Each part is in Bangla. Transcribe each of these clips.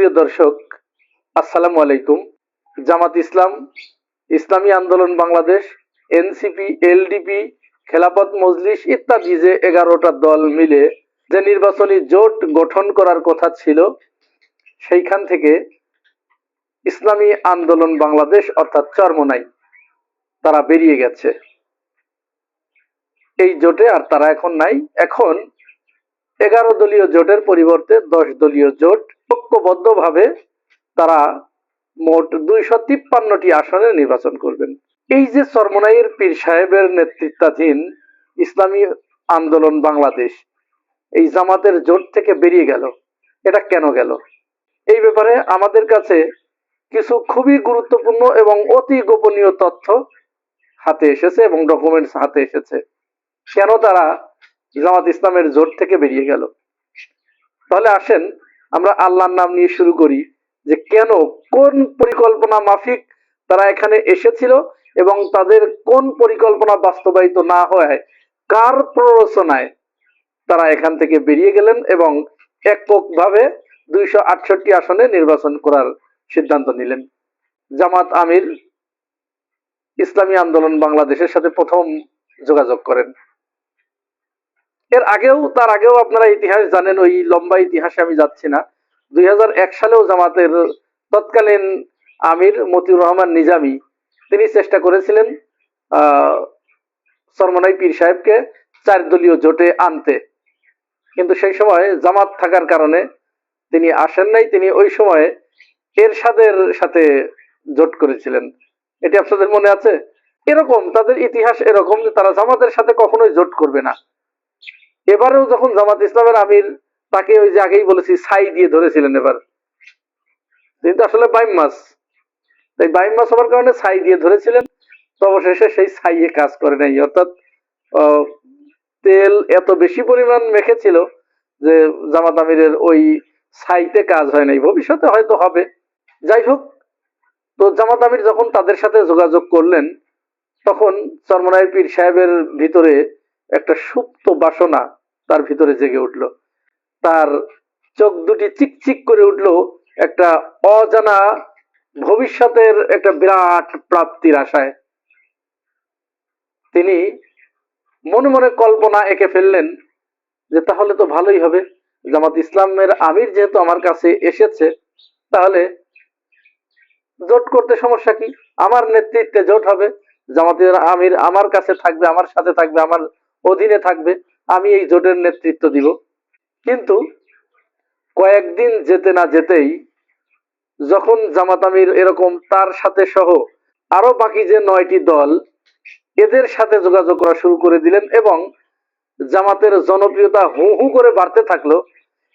প্রিয় দর্শক, আসসালামু আলাইকুম। জামাত ইসলাম, ইসলামী আন্দোলন বাংলাদেশ, এনসিপি, এলডিপি, খেলাপথ মজলিস ইত্যাদি যে এগারোটা দল মিলে যে নির্বাচনী জোট গঠন করার কথা ছিল, সেইখান থেকে ইসলামী আন্দোলন বাংলাদেশ অর্থাৎ চরমনাই তারা বেরিয়ে গেছে। এই জোটে আর তারা এখন নাই। এখন এগারো দলীয় জোটের পরিবর্তে দশ দলীয় জোট ঐক্যবদ্ধভাবে তারা মোট দুইশো তিপ্পান্নটি আসনে নির্বাচন করবেন। এই যে সরমনাইয়ের পীর সাহেবের নেতৃত্বাধীন ইসলামী আন্দোলন বাংলাদেশ, এই জামাতের জোট থেকে বেরিয়ে গেল। এটা কেন গেল? এই ব্যাপারে আমাদের কাছে কিছু খুবই গুরুত্বপূর্ণ এবং অতি গোপনীয় তথ্য হাতে এসেছে এবং ডকুমেন্টস হাতে এসেছে। কেন তারা জামাত ইসলামের জোট থেকে বেরিয়ে গেল? তাহলে আসেন আমরা আল্লাহর নাম নিয়ে শুরু করি যে কেন, কোন পরিকল্পনা মাফিক তারা এখানে এসেছিল এবং তাদের কোন পরিকল্পনা বাস্তবায়িত না হয়, কার প্ররোচনায় তারা এখান থেকে বেরিয়ে গেলেন এবং এককভাবে দুইশো আটষট্টি আসনে নির্বাচন করার সিদ্ধান্ত নিলেন। জামাত আমির ইসলামী আন্দোলন বাংলাদেশের সাথে প্রথম যোগাযোগ করেন। এর আগেও, তার আগেও আপনারা ইতিহাস জানেন, ওই লম্বা ইতিহাসে আমি যাচ্ছি না। দুই হাজার এক সালেও জামাতের তৎকালীন আমির মতিউর রহমান নিজামী, তিনি চেষ্টা করেছিলেন সরমনাই পীর সাহেবকে চার দলীয় জোটে আনতে। কিন্তু সেই সময় জামাত থাকার কারণে তিনি আসেন নাই, তিনি ওই সময়ে এরশাদের সাথে জোট করেছিলেন। এটি আপনাদের মনে আছে? এরকম, তাদের ইতিহাস এরকম যে তারা জামাতের সাথে কখনোই জোট করবে না। এবারেও যখন জামাত ইসলামের আমির তাকে ওই যে আগেই বলেছি, ছাই দিয়ে ধরেছিলেন এবার। তিনি তো আসলে বাইম মাছ। তাই বাইম মাছ হওয়ার কারণে ছাই দিয়ে ধরেছিলেন। অবশেষে সেই ছাইয়ে কাজ করে নাই। অর্থাৎ তেল এত বেশি পরিমাণ মেখেছিল যে জামাত আমিরের ওই ছাইতে কাজ হয় নাই। ভবিষ্যতে হয়তো হবে। যাই হোক, তো জামাত আমির যখন তাদের সাথে যোগাযোগ করলেন, তখন চরমনায়ের পীর সাহেবের ভিতরে একটা সুপ্ত বাসনা তার ভিতরে জেগে উঠল। তার চোখ দুটি চিকচিক করে উঠল একটা অজানা ভবিষ্যতের একটা বিরাট প্রাপ্তির আশায়। তিনি মনে মনে কল্পনা এঁকে ফেললেন যে তাহলে তো ভালোই হবে। জামাত ইসলামের আমির যেহেতু আমার কাছে এসেছে, তাহলে জোট করতে সমস্যা কি? আমার নেতৃত্বে জোট হবে, জামাতের আমির আমার কাছে থাকবে, আমার সাথে থাকবে, আমার অধীনে থাকবে। আমি এই জোটের নেতৃত্ব দিব। কিন্তু কয়েকদিন যেতে না যেতেই যখন জামাত আমির এরকম তার সাথে সহ আরও বাকি যে নয়টি দল এদের সাথে যোগাযোগ করা শুরু করে দিলেন এবং জামাতের জনপ্রিয়তা হু হু করে বাড়তে থাকল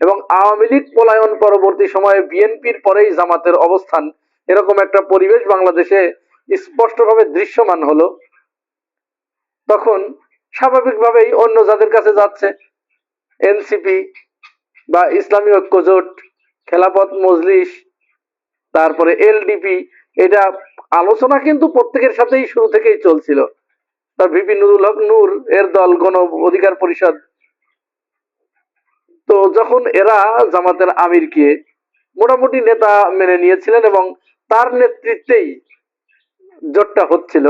এবং আওয়ামী লীগ পলায়ন পরবর্তী সময়ে বিএনপির পরেই জামাতের অবস্থান এরকম একটা পরিবেশ বাংলাদেশে স্পষ্টভাবে দৃশ্যমান হলো। তখন স্বাভাবিকভাবেই অন্য যাদের কাছে যাচ্ছে, এনসিপি বা ইসলামী ঐক্য জোট, খেলাপথ মজলিস, তারপরে এলডিপি, এটা আলোচনা কিন্তু প্রত্যেকের সাথেই শুরু থেকেই চলছিল। তার ভিপি নুরুল হক নূর এর দল গণ অধিকার পরিষদ। তো যখন এরা জামাতের আমিরকে মোটামুটি নেতা মেনে নিয়েছিলেন এবং তার নেতৃত্বেই জোটটা হচ্ছিল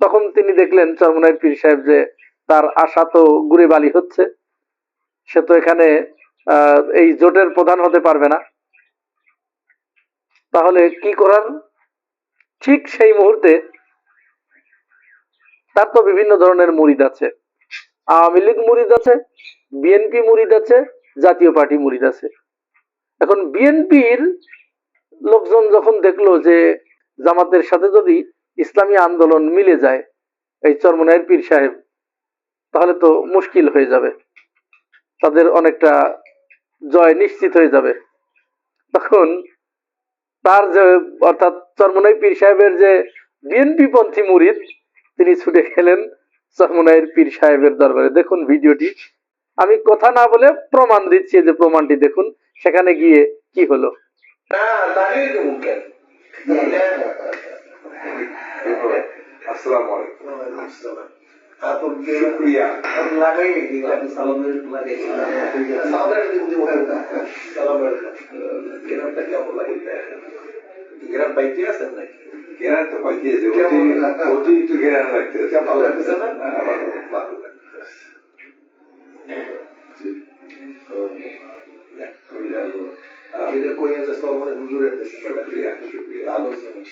তখন তিনি দেখলেন চরমনাই পীর সাহেব যে তার আশা তো গুড়ে বালি হচ্ছে। সে তো এখানে এই জোটের প্রধান হতে পারবে না। তাহলে কি করার? ঠিক সেই মুহূর্তে তার তো বিভিন্ন ধরনের মুরিদ আছে। আওয়ামী লীগ মুরিদ আছে, বিএনপি মুরিদ আছে, জাতীয় পার্টি মুরিদ আছে। এখন বিএনপির লোকজন যখন দেখল যে জামাতের সাথে যদি ইসলামী আন্দোলন মিলে যায়, এই চরমনায়ের পীর সাহেব, তাহলে তো মুশকিল হয়ে যাবে। তাদের অনেকটা জয় নিশ্চিত হয়ে যাবে। তখন তার যে, অর্থাৎ চরমনাই পীর সাহেবের যে বিএনপি পন্থী মুরিদ, তিনি ছুটে গেলেন চরমনাইয়ের পীর সাহেবের দরবারে। দেখুন ভিডিওটি। আমি কথা না বলে প্রমাণ দিচ্ছি যে প্রমাণটি দেখুন, সেখানে গিয়ে কি হলো? আসসালামু আলাইকুম শুক্রিয়া গ্রামটা কেমন লাগে গ্রাম পাইতে আছেন নাকি কেরান তো পাইতেছে কেমন? অতিরিক্ত কেরান লাগতেছে কেমন লাগতেছে না? ভালো। ভালো লাগতেছে এটা কই সব হুজুরের দেশে শুক্রিয়া, শুক্রিয়া। ভালো জিনিস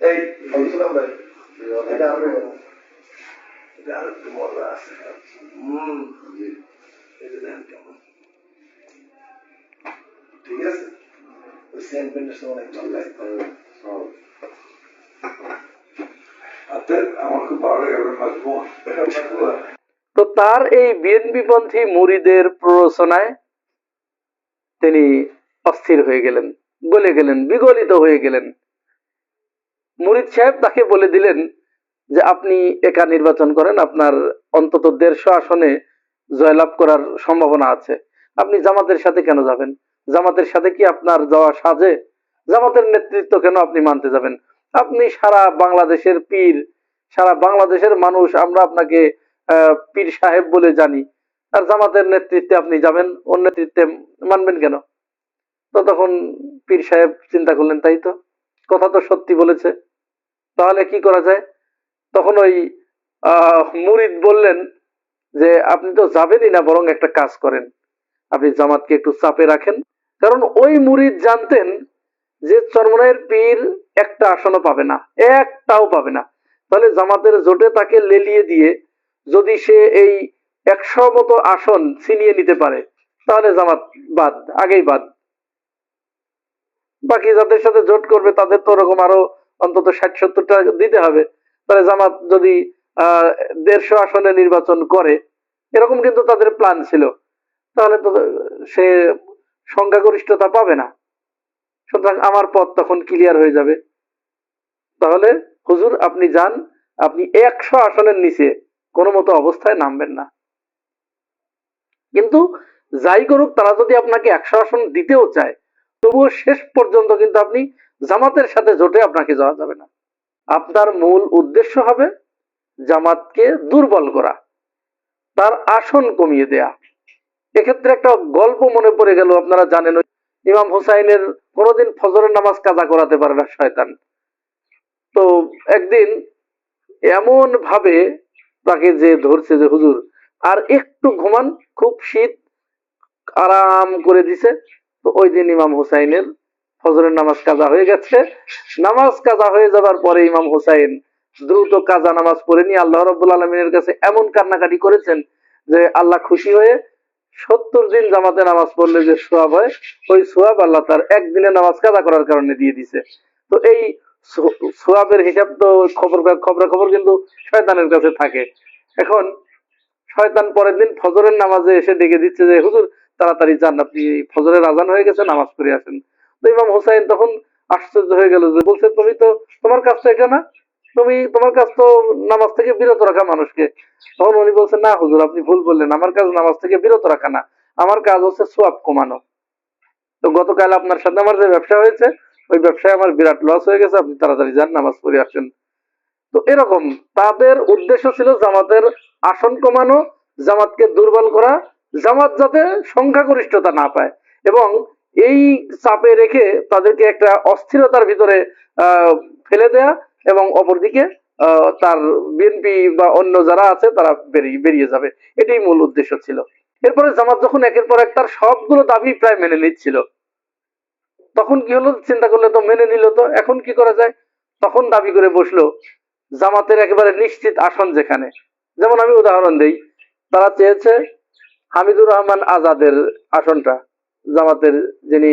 এই বলছিলাম ভাই এটা তো তার এই বিএনপি পন্থী মুরিদের প্ররোচনায় তিনি অস্থির হয়ে গেলেন, গলে গেলেন, বিগলিত হয়ে গেলেন। মুরিদ সাহেব তাকে বলে দিলেন যে আপনি একা নির্বাচন করেন, আপনার অন্তত দেড়শো আসনে জয়লাভ করার সম্ভাবনা আছে। আপনি জামাতের সাথে কেন যাবেন? জামাতের সাথে কি আপনার যাওয়া সাজে? জামাতের নেতৃত্ব কেন আপনি মানতে যাবেন? আপনি সারা বাংলাদেশের পীর, সারা বাংলাদেশের মানুষ, আমরা আপনাকে পীর সাহেব বলে জানি। আর জামাতের নেতৃত্বে আপনি যাবেন ওর নেতৃত্বে মানবেন কেন? তো তখন পীর সাহেব চিন্তা করলেন, তাই তো? কথা তো সত্যি বলেছে। তাহলে কি করা যায়? তখন ওই মুরিদ বললেন যে, আপনি তো যাবেনই না বরং একটা কাজ করেন। আপনি জামাতকে একটু চাপে রাখেন। কারণ ওই মুরিদ জানতেন যে চরমনাইয়ের পীর একটা আসনও পাবে না, একটাও পাবে না। তাহলে জামাতের জোটে তাকে লেলিয়ে দিয়ে যদি সে এই একশো মতো আসন ছিনিয়ে নিতে পারে, তাহলে জামাত বাদ, আগেই বাদ। বাকি যাদের সাথে জোট করবে তাদের তো ওরকম আরও অন্তত ষাট সত্তরটা দিতে হবে। তাহলে জামাত যদি দেড়শো আসনে নির্বাচন করে, এরকম কিন্তু তাদের প্ল্যান ছিল। তাহলে তো সে সংখ্যাগরিষ্ঠতা পাবে না। সুতরাং আমার পথ তখন ক্লিয়ার হয়ে যাবে। তাহলে হুজুর, আপনি যান, আপনি একশো আসনের নিচে কোনো মতো অবস্থায় নামবেন না। কিন্তু যাই করুক, তারা যদি আপনাকে একশো আসন দিতেও চায়, তবুও শেষ পর্যন্ত কিন্তু আপনি জামাতের সাথে জোটে আপনাকে যাওয়া যাবে না। আপনার মূল উদ্দেশ্য হবে জামাতকে দুর্বল করা, তার আসন কমিয়ে দেয়া। এক্ষেত্রে একটা গল্প মনে পড়ে গেল, আপনারা জানেন ইমাম হুসাইনের কোনোদিন ফজরের নামাজ কাজা করাতে পারে না শয়তান। তো একদিন এমন ভাবে তাকে যে ধরছে যে, হুজুর, আর একটু ঘুমান, খুব শীত, আরাম করে দিছে। তো ওই দিন ইমাম হুসাইনের ফজরের নামাজ কাজা হয়ে গেছে। নামাজ কাজা হয়ে যাবার পরে ইমাম হুসাইন দ্রুত কাজা নামাজ পড়ে নিয়ে আল্লাহ রব্বুল আলমিনের কাছে এমন কান্নাকাটি করেছেন যে আল্লাহ খুশি হয়ে সত্তর দিন জামাতে নামাজ পড়লে যে সোয়াব হয়, ওই সোয়াব আল্লাহ তার একদিনে নামাজ কাজা করার কারণে দিয়ে দিছে। তো এই সোয়াবের হিসাব তো খবর খবর খবর কিন্তু শয়তানের কাছে থাকে। এখন শয়তান পরের দিন ফজরের নামাজে এসে ডেকে দিচ্ছে যে, হুজুর, তাড়াতাড়ি যান, আপনি ফজরের আজান হয়ে গেছে, নামাজ পড়ে আসেন। তো ইমাম হোসাইন তখন আশ্চর্য হয়ে গেল যে বলছে, তুমি তো তোমার কাজ তো এটা না তুমি, তোমার কাজ তো নামাজ থেকে বিরত রাখা মানুষকে। তখন উনি বলছেন না হুজুর, আপনি ভুল বললেন, আমার কাজ নামাজ থেকে বিরত রাখা না, আমার কাজ হচ্ছে সোয়াব কমানো। তো গতকাল আপনার সাথে আমার যে ব্যবসা হয়েছে, ওই ব্যবসায় আমার বিরাট লস হয়ে গেছে, আপনি তাড়াতাড়ি যান, নামাজ পড়ে আসেন। তো এরকম তাদের উদ্দেশ্য ছিল জামাতের আসন কমানো, জামাতকে দুর্বল করা, জামাত যাতে সংখ্যাগরিষ্ঠতা না পায় এবং এই চাপে রেখে তাদেরকে একটা অস্থিরতার ভিতরে ফেলে দেয়া এবং অপরদিকে তার বিএনপি বা অন্য যারা আছে তারা বেরিয়ে যাবে। এটাই মূল উদ্দেশ্য ছিল। এরপরে জামাত যখন একের পর এক তার সবগুলো দাবি প্রায় মেনে নিচ্ছিল। তখন কি হলো? চিন্তা করলে তো মেনে নিল তো। এখন কি করা যায়? তখন দাবি করে বসল জামাতের একেবারে নিশ্চিত আসন যেখানে। যেমন আমি উদাহরণ দেই, তারা চেয়েছে হামিদুর রহমান আজাদের আসনটা। জামাতের যিনি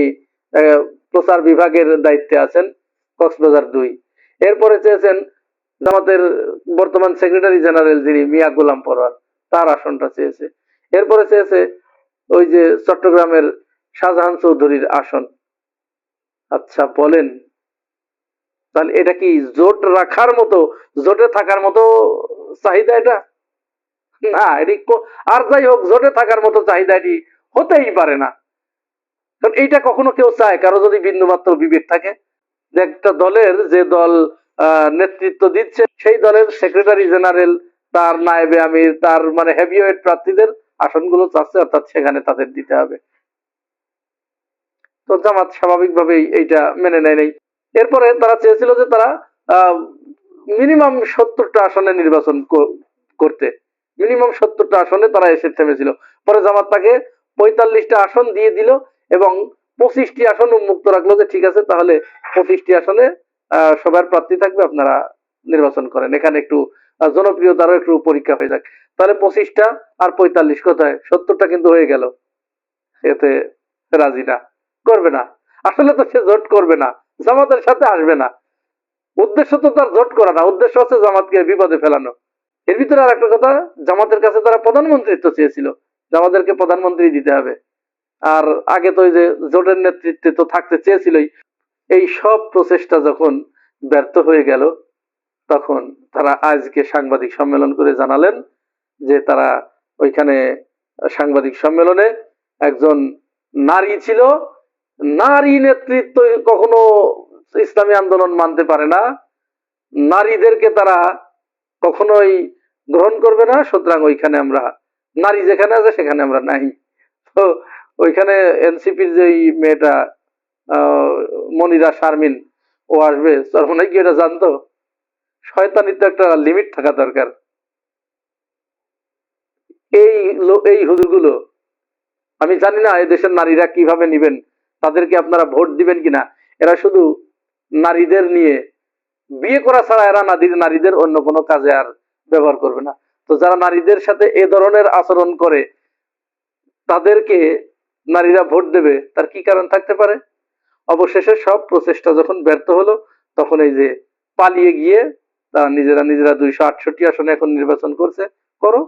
প্রচার বিভাগের দায়িত্বে আছেন, কক্সবাজার দুই। এরপরে চেয়েছেন জামাতের বর্তমান সেক্রেটারি জেনারেল যিনি, মিয়া গোলাম পরোয়ার, তার আসনটা চেয়েছে। এরপরে চেয়েছে ওই যে চট্টগ্রামের শাহজাহান চৌধুরীর আসন। আচ্ছা বলেন। তাহলে এটা কি জোট রাখার মতো, জোটে থাকার মতো চাহিদা এটা? না, এটি আর যাই হোক, জোটে থাকার মতো চাহিদা এটি হতেই পারে না। এইটা কখনো কেউ চায়? কারও যদি বিন্দুমাত্র বিবেক থাকে, যে একটা দলের যে দল নেতৃত্ব দিচ্ছে, সেই দলের সেক্রেটারি জেনারেল তার নায়েবে আমির, তার মানে হেভিওয়েট প্রার্থীদের আসনগুলো চাচ্ছে, অর্থাৎ সেখানে তাদের দিতে হবে। তো জামাত স্বাভাবিকভাবেই এইটা মেনে নেয় নাই। এরপরে তারা চেয়েছিল যে তারা মিনিমাম সত্তরটা আসনে নির্বাচন করতে। মিনিমাম সত্তরটা আসনে তারা এসে থেমেছিল। পরে জামাত তাকে পঁয়তাল্লিশটা আসন দিয়ে দিল। এবং পঁচিশটি আসন উন্মুক্ত রাখল যে ঠিক আছে, তাহলে পঁচিশটি আসনে সবার প্রার্থী থাকবে, আপনারা নির্বাচন করেন। এখানে একটু জনপ্রিয়তারও একটু পরীক্ষা হয়ে যাক। তাহলে পঁচিশটা আর পঁয়তাল্লিশ কোথায়? সত্তরটা কিন্তু হয়ে গেল। এতে রাজি না। করবে না। আসলে তো সে জোট করবে না। জামাতের সাথে আসবে না। উদ্দেশ্য তো তার জোট করা না। উদ্দেশ্য হচ্ছে জামাতকে বিপদে ফেলানো। এর ভিতরে আর একটা কথা, জামাতের কাছে তারা প্রধানমন্ত্রিত্ব চেয়েছিল। জামাতেরকে প্রধানমন্ত্রী দিতে হবে। আর আগে তো ওই যে জোটের নেতৃত্বে তো থাকতে চেয়েছিলই, এই সব প্রচেষ্টা যখন ব্যর্থ হয়ে গেল, তখন তারা আজকে সাংবাদিক সম্মেলন করে জানালেন যে তারা ওইখানে সাংবাদিক সম্মেলনে একজন নারী ছিল। নারী নেতৃত্ব কখনো ইসলামী আন্দোলন মানতে পারে না। নারীদেরকে তারা কখনোই গ্রহণ করবে না, সুতরাং ওইখানে আমরা, নারী যেখানে আছে সেখানে আমরা নাই। তো ওইখানে এনসিপির যে মেয়েটা মনিরা শারমিন, ও আসবে। সরমনে কি এটা জানতো? শয়তানির তো একটা লিমিট থাকা দরকার। এই এই হুজুরগুলো, আমি জানি না দেশের নারীরা কীভাবে নিবেন, তাদেরকে আপনারা ভোট দিবেন কিনা? এরা শুধু নারীদের নিয়ে, বিয়ে করা ছাড়া এরা নারী- নারীদের অন্য কোনো কাজে আর ব্যবহার করবে না। তো যারা নারীদের সাথে এ ধরনের আচরণ করে, তাদেরকে নারীরা ভোট দেবে, তার কি কারণ থাকতে পারে? অবশেষে সব প্রচেষ্টা যখন ব্যর্থ হলো, তখন এই যে পালিয়ে গিয়ে তারা নিজেরা নিজেরা দুইশো আটষট্টি আসনে এখন নির্বাচন করছে, করো।